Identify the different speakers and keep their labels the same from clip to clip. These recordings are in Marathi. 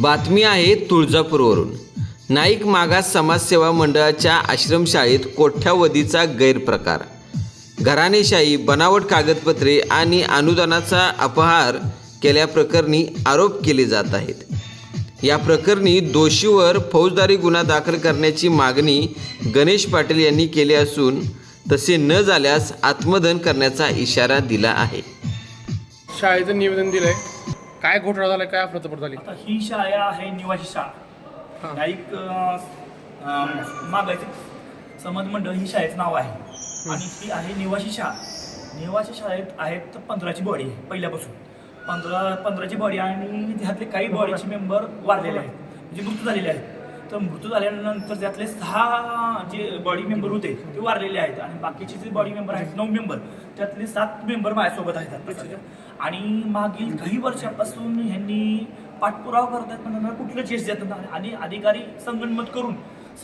Speaker 1: बातमी आहे तुळजापूरवरून. नाईक मागास समाजसेवा मंडळाच्या आश्रमशाळेत कोठ्यावधीचा गैरप्रकार. घराणेशाही बनावट कागदपत्रे आणि अनुदानाचा अपहार केल्याप्रकरणी आरोप केले जात आहेत. या प्रकरणी दोषीवर फौजदारी गुन्हा दाखल करण्याची मागणी गणेश पाटील यांनी केली असून तसे न झाल्यास आत्मदहन करण्याचा इशारा दिला आहे.
Speaker 2: शाळेचं निवेदन दिलं आहे काय घोटाळा झालाय काय अफरातफर झाली?
Speaker 3: आता ही शाळा आहे निवासी शाळा. नाईक मागायचे समज मंडळ ही शाळेचं नाव आहे. आणि ही आहे निवासी शाळा. निवासी शाळेत आहेत तर पंधराची बॉडी आहे पहिल्यापासून. पंधरा पंधराची बॉडी आणि त्यातले काही बॉडीचे मेंबर वारलेले आहेत. म्हणजे मृत्यू झालेले आहेत. तर मृत्यू झाल्यानंतर त्यातले सहा जे बॉडी मेंबर होते ते वारलेले आहेत. आणि बाकीचे जे बॉडी मेंबर आहेत नऊ मेंबर त्यातले सात मेंबर माझ्यासोबत आहेत आणि मागील काही वर्षापासून ह्यांनी पाठपुरावा करतात म्हणून कुठलं चेस देत आणि अधिकारी संगणमत करून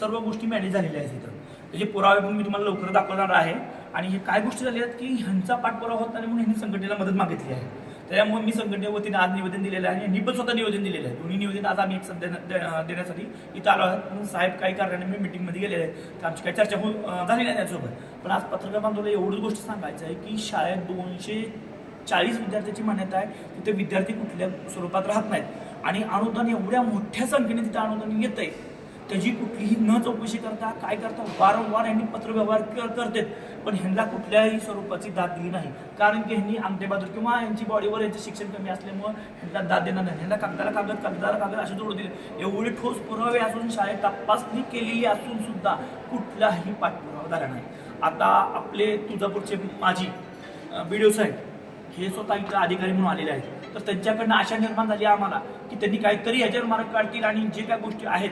Speaker 3: सर्व गोष्टी मॅनेज झालेल्या आहेत इथं. त्याचे पुरावे पण मी तुम्हाला लवकर दाखवणार आहे. आणि हे काय गोष्टी झाल्या आहेत की ह्यांचा पाठपुरावा होत नाही म्हणून ह्यांनी संघटनेला मदत मागितली आहे. त्यामुळे मी संघटनेवतीने आज निवेदन दिलेलं आहे आणि मी पण स्वतः निवेदन दिलेलं आहे. दोन्ही निवेदन आज आम्ही एक सध्या देण्यासाठी इथं आलो आहोत. म्हणून साहेब काही कारणाने मी मिटिंगमध्ये गेलेले आहे तर आमची काही चर्चा होऊन झाली नाही त्यासोबत पण आज पत्रकार बांधवला एवढंच गोष्ट सांगायचं आहे की शाळेत दोनशे चाळीस विद्यार्थ्याची मान्यता आहे. तिथे विद्यार्थी कुठल्या स्वरूपात राहत नाहीत. आणि अनुदान एवढ्या मोठ्या संख्येने तिथे अनुदान येत आहे. त्याची कुठलीही न चौकशी करता काय करता वारंवार यांनी पत्रव्यवहार करतात. पण ह्यांना कुठल्याही स्वरूपाची दाद दिली नाही. कारण की ह्यांनी आमटेबाजूर किंवा यांची बॉडीवर यांचं शिक्षण कमी असल्यामुळं ह्यांना दाद देणार नाही. ह्यांना कागदाला कागद कागदाला कागद असे जोडून दिले. एवढे ठोस पुरावे असून शाळेत तपासणी केलेली असून सुद्धा कुठलाही पाठपुरावा झाला नाही. आता आपले तुळजापूरचे माजी बी डी ओ साहेब हे स्वतः इथं अधिकारी म्हणून आलेले आहेत. तर त्यांच्याकडनं आशा निर्माण झाली आम्हाला की त्यांनी काहीतरी याच्यावर मार्ग काढतील आणि जे काय गोष्टी आहेत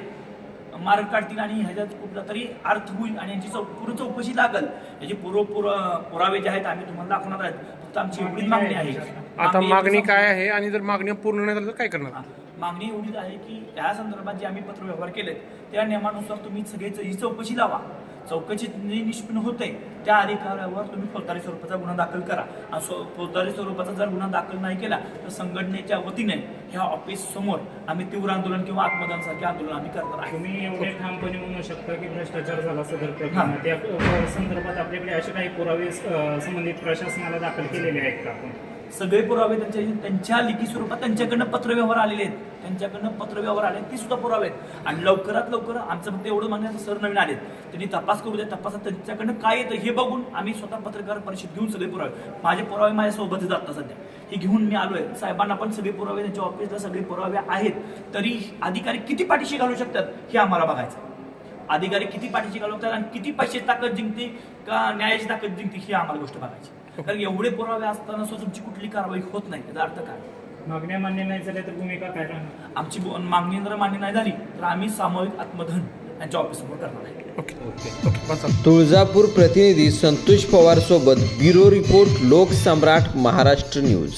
Speaker 3: मार्ग काढतील आणि ह्याच्यात कुठला तरी अर्थ होईल आणि यांची चौ पूर्ण चौकशी लागल. याचे पूर्व पुरा पुरावे जे आहेत आम्ही तुम्हाला दाखवणार आहेत. फक्त आमची एवढीच मागणी आहे?
Speaker 2: आता मागणी काय आहे आणि जर मागणी पूर्ण नाही झाली तर काय करणार?
Speaker 3: हा. मागणी एवढीच आहे की या संदर्भात जे आम्ही पत्रव्यवहार केलेत त्या नियमानुसार तुम्ही सगळे ही चौकशी लावा. चौकशी निष्पन्न होते. त्या अधिकाऱ्यावर तुम्ही फौजदारी स्वरूपाचा गुन्हा दाखल करा. आणि फौजदारी स्वरूपाचा जर गुन्हा दाखल नाही केला तर संघटनेच्या वतीने ह्या ऑफिस समोर आम्ही तीव्र आंदोलन किंवा आत्मदानसारखे आंदोलन आम्ही करणार आहे
Speaker 4: तुम्ही एवढे ठामपणे म्हणू शकता की भ्रष्टाचार झाला सदर त्या संदर्भात आपल्याकडे असे काही पुरावे संबंधित प्रशासनाला दाखल केलेले आहेत का आपण?
Speaker 3: सगळे पुरावे त्यांच्या त्यांच्या लिखी स्वरूपात त्यांच्याकडनं पत्रव्यवहार आलेले आहेत. त्यांच्याकडनं पत्रव्यवहार आले ती सुद्धा पुरावे आहेत. आणि लवकरात लवकर आमचं फक्त एवढं म्हणणं सर नवीन आलेत. त्यांनी तपास करू द्या तपासात त्यांच्याकडनं काय येतं हे बघून आम्ही स्वतः पत्रकार परिषद घेऊन सगळे पुरावे. माझे पुरावे माझ्यासोबतच जातात सध्या. हे घेऊन मी आलो आहे साहेबांना पण सगळे पुरावे त्यांच्या ऑफिसला सगळे पुरावे आहेत. तरी अधिकारी किती पाठीशी घालू शकतात हे आम्हाला बघायचं आहे. अधिकारी किती पाठीशी घालवतात आणि किती पैसे ताकद जिंकते का न्यायाची ताकद जिंकते ही आम्हाला गोष्ट बघायची कारण एवढे पुरावे असताना सुद्धा तुमची कुठली कारवाई होत नाही. याचा अर्थ काय?
Speaker 4: मागण्या मान्य नाही झाल्या तर भूमिका काय राहणार?
Speaker 3: आमची बो- मागणी जर मान्य नाही झाली तर आम्ही सामूहिक आत्मधन यांच्या ऑफिससमोर करणार आहे.
Speaker 2: ओके. ओके. ओके. बस. झालं.
Speaker 1: तुळजापूर प्रतिनिधी संतोष पवार सोबत bureau report Loksamrat Maharashtra news.